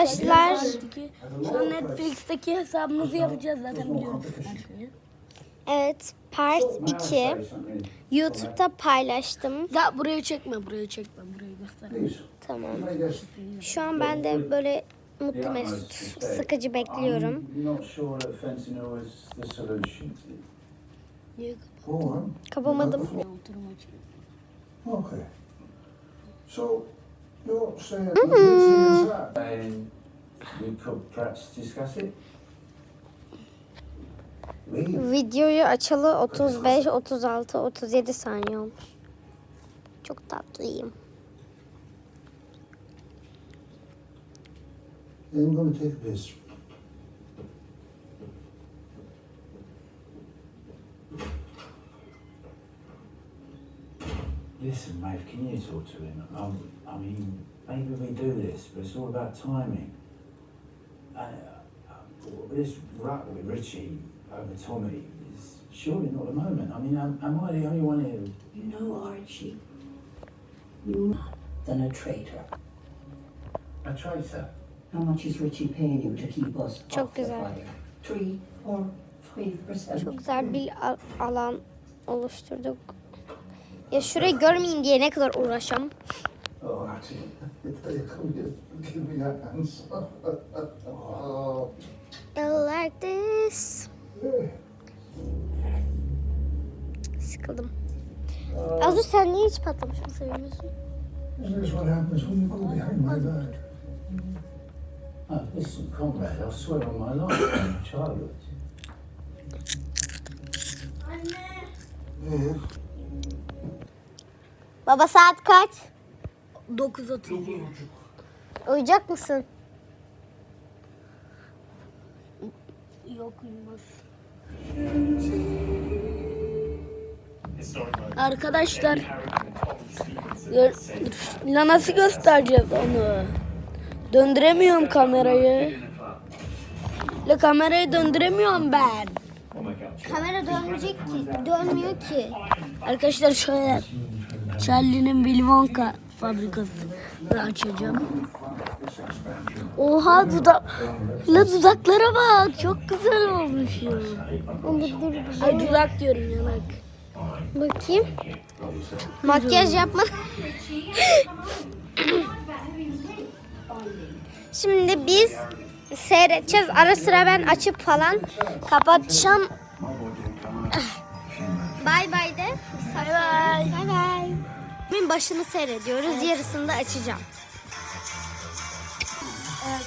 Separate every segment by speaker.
Speaker 1: Arkadaşlar
Speaker 2: Şu an Netflix'teki hesabımızı yapacağız zaten biliyorum.
Speaker 1: evet part 2 YouTube'da paylaştım.
Speaker 2: Ya burayı çekme, burayı çekme, burayı göster.
Speaker 1: Tamam. Şu an ben de böyle mutlu mesut sıkıcı bekliyorum.
Speaker 2: Niye
Speaker 3: on.
Speaker 1: Kapamadım.
Speaker 3: Okay. So, you're saying we could perhaps discuss it? Leave.
Speaker 1: Videoyu açalı 35, 36, 37 saniye olmuş. Çok tatlıyım.
Speaker 3: I'm to take a piss. Listen, Maeve, can you talk to him? Um, I mean, maybe we do this, but it's all about timing. Uh, uh, this rut with Richie over Tommy is surely not the moment. I mean, am, am I the only one here?
Speaker 4: You know, Archie, you're than a traitor.
Speaker 3: A traitor?
Speaker 4: How much is Richie paying you to keep us
Speaker 1: Çok
Speaker 4: off the
Speaker 1: güzel.
Speaker 4: fire? Three or five percent?
Speaker 1: Çok güzel bir al- alan oluşturduk. Ya şurayı görmeyeyim diye ne kadar uğraşam.
Speaker 3: Oh, Archie, come here. Give me that answer.
Speaker 1: Sıkıldım. Azu sen niye hiç patlamış mı
Speaker 3: child. Anne!
Speaker 1: Baba saat kaç?
Speaker 2: 9.37.
Speaker 1: Uyuyacak mısın?
Speaker 2: Yok uyumaz. Arkadaşlar gör, la nasıl göstereceğiz onu? Döndüremiyorum kamerayı. La kamerayı döndüremiyorum ben.
Speaker 1: Kamera dönmeyecek ki. Dönmüyor ki.
Speaker 2: Arkadaşlar şöyle Charlie'nin Willy Wonka fabrikasını açacağım. Oha dudak la dudaklara bak çok güzel olmuş ya. Ay dudak diyorum yanak.
Speaker 1: Bakayım. Makyaj yapma. Şimdi biz seyredeceğiz. Ara sıra ben açıp falan kapatacağım. Bay bay de.
Speaker 2: Bay bay.
Speaker 1: Bay bay. Bugün başını seyrediyoruz. Yarısını da açacağım.
Speaker 2: Evet,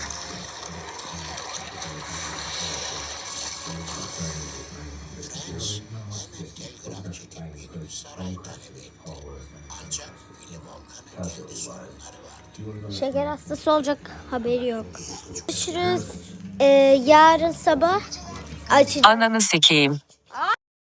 Speaker 1: Şeker hastası olacak haberi yok. Görüşürüz. Ee, yarın sabah açacağım.
Speaker 5: Ananı sikeyim.